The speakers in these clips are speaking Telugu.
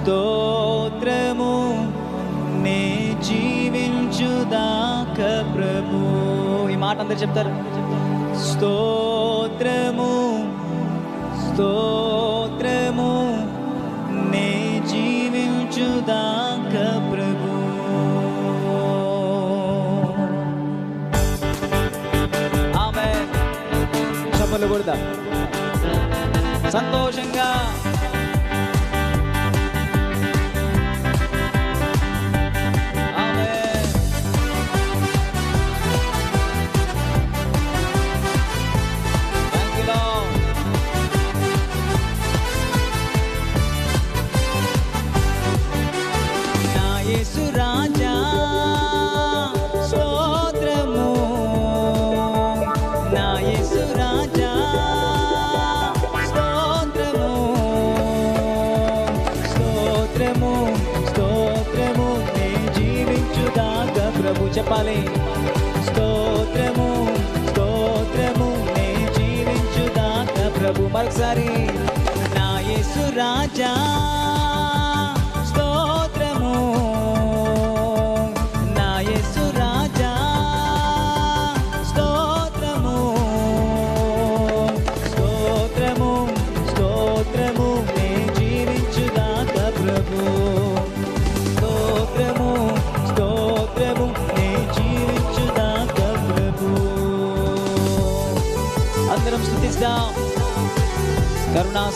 స్తోత్రము నే జీవించుదాక ప్రభు. ఈ మాట అందరు చెప్తారు. స్తోత్రము స్తోత్రము నే జీవించుదాక ప్రభు. ఆమె చెప్పలు కొడదా. సంతోషంగా నా యేసు రాజా స్తోత్రము. నా యేసు రాజా స్తోత్రము. స్తోత్రము స్తోత్రము నే జీవించుదాకా ప్రభు చెప్పాలి. స్తోత్రము స్తోత్రము నే జీవించుదాకా ప్రభు మరొకసారి. నా యేసు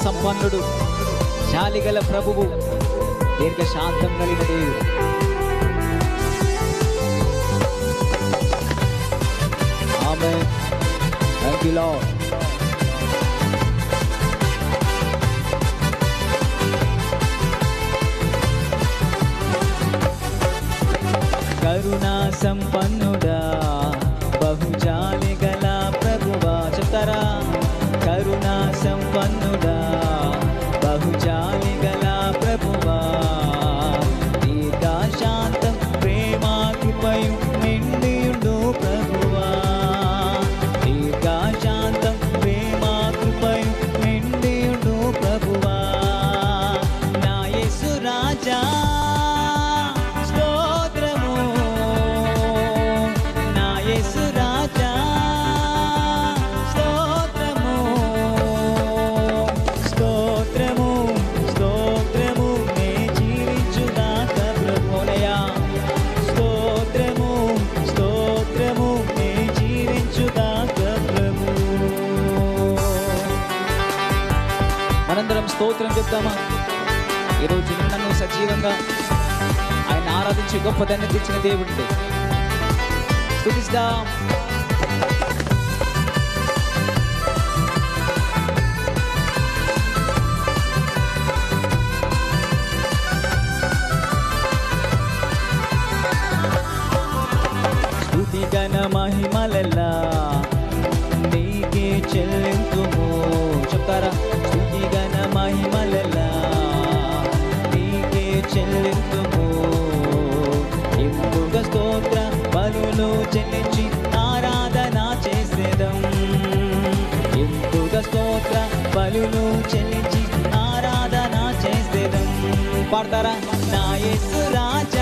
సంపన్నుడు జాలిగల ప్రభువు దీర్ఘశాంతం కలిగిన దేవుడు. ఆమె థ్యాంక్ యూ లార్డ్ కరుణా సంపన్నుడు మనందరం స్తోత్రం చెప్తామా ఈరోజు నన్ను సజీవంగా ఆయన ఆరాధించి గొప్ప ధన్యత ఇచ్చిన దేవుడు. స్థుతిస్తాం బలులు చెల్లించి ఆరాధన చేసేదం. ఇంపుగ స్తోత్ర బలులు చెల్లించి ఆరాధన చేసేదం. పాడతారా నా యేసు రాజ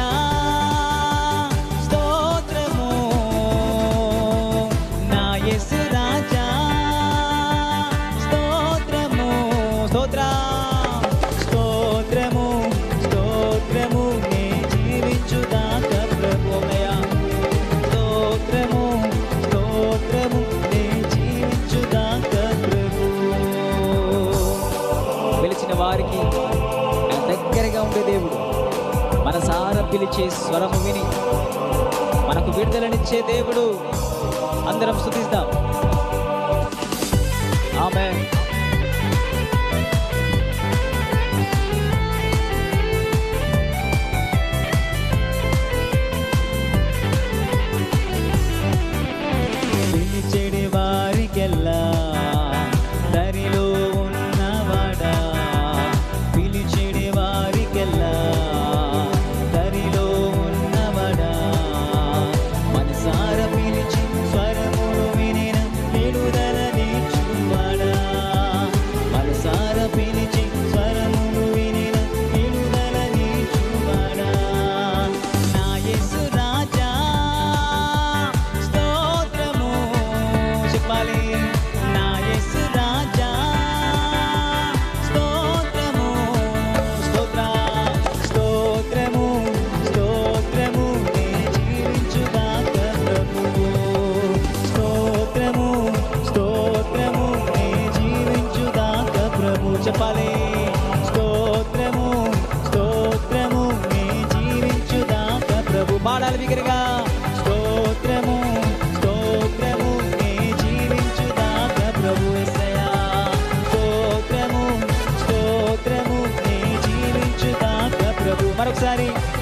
పిలిచే స్వరము విని మనకు విడుదలనిచ్చే దేవుడు. అందరం స్థుతిస్తాం ఆమె Sorry.